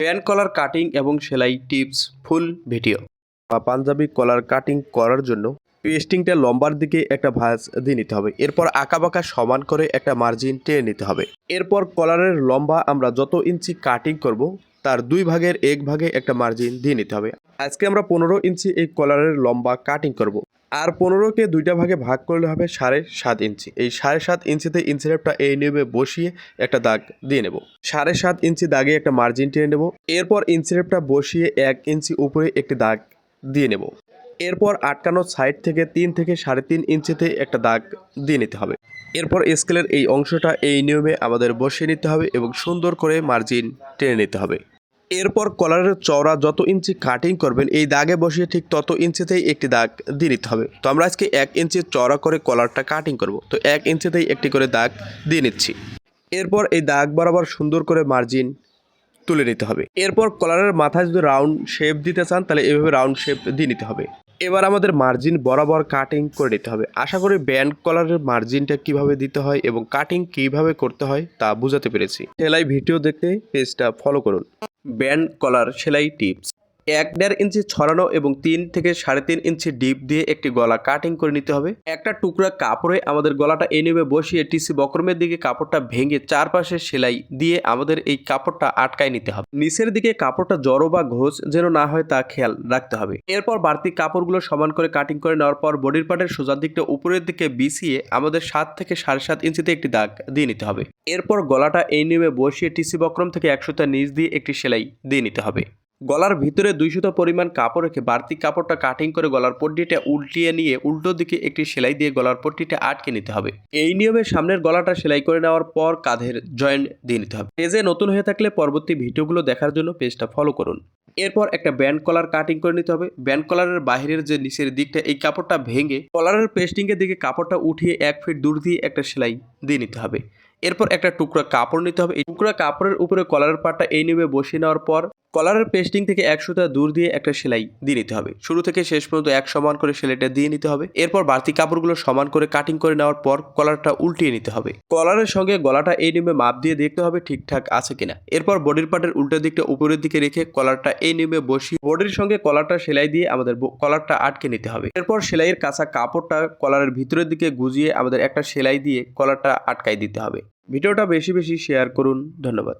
Pant কলার cutting এবং সেলাই tips, full video. বা পাঞ্জাবি কলার কাটিং করার জন্য পেস্টিংটা লম্বার দিকে একটা ভাঁজ দিয়ে নিতে হবে। এরপর আঁকাবাঁকা সমান করে একটা মার্জিন টেনে নিতে হবে। এরপর কলারের লম্বা আমরা যত ইঞ্চি কাটিং করব তার দুই ভাগের এক ভাগে একটা মার্জিন দিয়ে নিতে হবে। আজকে আমরা পনেরো ইঞ্চি এই কলারের লম্বা কাটিং করব। আর পনেরোকে দুইটা ভাগে ভাগ করলে হবে সাড়ে সাত ইঞ্চি। এই সাড়ে সাত ইঞ্চিতে ইঞ্চিরেপটা এই নিয়মে বসিয়ে একটা দাগ দিয়ে নেব। সাড়ে সাত ইঞ্চি দাগে একটা মার্জিন টেনে নেব। এরপর ইঞ্চিরেপটা বসিয়ে এক ইঞ্চি উপরে একটি দাগ দিয়ে নেব। এরপর আটকানো সাইড থেকে তিন থেকে সাড়ে তিন ইঞ্চিতে একটা দাগ দিয়ে নিতে হবে। এরপর স্কেলের এই অংশটা এই নিয়মে আমাদের বসিয়ে নিতে হবে এবং সুন্দর করে মার্জিন টেনে নিতে হবে। এরপর কলারের চওড়া যত ইঞ্চি কাটিং করবেন, এই দাগে বসিয়ে ঠিক তত ইঞ্চিতেই একটি দাগ দিয়ে নিতে হবে। তো আমরা আজকে এক ইঞ্চি চওড়া করে কলারটা কাটিং করব। তো এক ইঞ্চিতেই একটি করে দাগ দিয়ে নিচ্ছি। এরপর এই দাগ বরাবর সুন্দর করে মার্জিন তুলে নিতে হবে। এরপর কলারের মাথায় যদি রাউন্ড শেপ দিতে চান, তাহলে এভাবে রাউন্ড শেপ দিয়ে নিতে হবে। এবার আমাদের মার্জিন বরাবর কাটিং করে নিতে হবে। আশা করি ব্যান্ড কলারের মার্জিনটা কীভাবে দিতে হয় এবং কাটিং কীভাবে করতে হয় তা বুঝাতে পেরেছি। সেলাই ভিডিও দেখতে পেজটা ফলো করুন। ব্যান্ড কলার সেলাই টিপস। এক দেড় ইঞ্চি ছড়ানো এবং তিন থেকে সাড়ে তিন ইঞ্চি ডিপ দিয়ে একটি গলা কাটিং করে নিতে হবে। একটা টুকরা কাপড়ে আমাদের গলাটা এনিমে বসিয়ে টিসি বক্রমের দিকে কাপড়টা ভেঙে চারপাশে সেলাই দিয়ে আমাদের এই কাপড়টা আটকায় নিতে হবে। নিচের দিকে কাপড়টা জড়ো বা ঘোষ যেন না হয় তা খেয়াল রাখতে হবে। এরপর বাড়তি কাপড়গুলো সমান করে কাটিং করে নেওয়ার পর বডির পার্টের সোজার দিকটা উপরের দিকে বিছিয়ে আমাদের সাত থেকে সাড়ে সাত ইঞ্চিতে একটি দাগ দিয়ে নিতে হবে। এরপর গলাটা এই নিয়মে বসিয়ে টিসি বক্রম থেকে একশোটা নিচ দিয়ে একটি সেলাই দিয়ে নিতে হবে। গলার ভিতরে দুইশত পরিমাণ কাপড় রেখে বাড়তি কাপড়টা কাটিং করে গলার পট্টিটা উল্টিয়ে নিয়ে উল্টো দিকে একটি সেলাই দিয়ে গলার পট্টিটা আটকে নিতে হবে। এই নিয়মে সামনের গলাটা সেলাই করে নেওয়ার পর কাঁধের জয়েন্ট দিয়ে নিতে হবে। পেজে নতুন হয়ে থাকলে পরবর্তী ভিডিওগুলো দেখার জন্য পেজটা ফলো করুন। এরপর একটা ব্যান্ড কলার কাটিং করে নিতে হবে। ব্যান্ড কলারের বাইরের যে নিচের দিকটা, এই কাপড়টা ভেঙে কলারের পেস্টিংয়ের দিকে কাপড়টা উঠিয়ে এক ফিট দূর দিয়ে একটা সেলাই দিয়ে নিতে হবে। এরপর একটা টুকরা কাপড় নিতে হবে। এই টুকরা কাপড়ের উপরে কলারের পাটটা এই নিয়মে বসিয়ে নেওয়ার পর কলারের পেস্টিং থেকে একশোটা দূর দিয়ে একটা সেলাই দিয়ে নিতে হবে। শুরু থেকে শেষ পর্যন্ত এক সমান করে সেলাইটা দিয়ে নিতে হবে। এরপর বাড়তি কাপড়গুলো সমান করে কাটিং করে নেওয়ার পর কলারটা উল্টিয়ে নিতে হবে। কলারের সঙ্গে গলাটা এই নিয়মে মাপ দিয়ে দেখতে হবে ঠিকঠাক আছে কিনা। এরপর বডির পার্টের উল্টো দিকটা উপরের দিকে রেখে কলারটা এই নিয়মে বসিয়ে বডির সঙ্গে কলারটা সেলাই দিয়ে আমাদের কলারটা আটকে নিতে হবে। এরপর সেলাইয়ের কাঁচা কাপড়টা কলারের ভিতরের দিকে গুজিয়ে আমাদের একটা সেলাই দিয়ে কলারটা আটকাই দিতে হবে। ভিডিওটা বেশি বেশি শেয়ার করুন। ধন্যবাদ।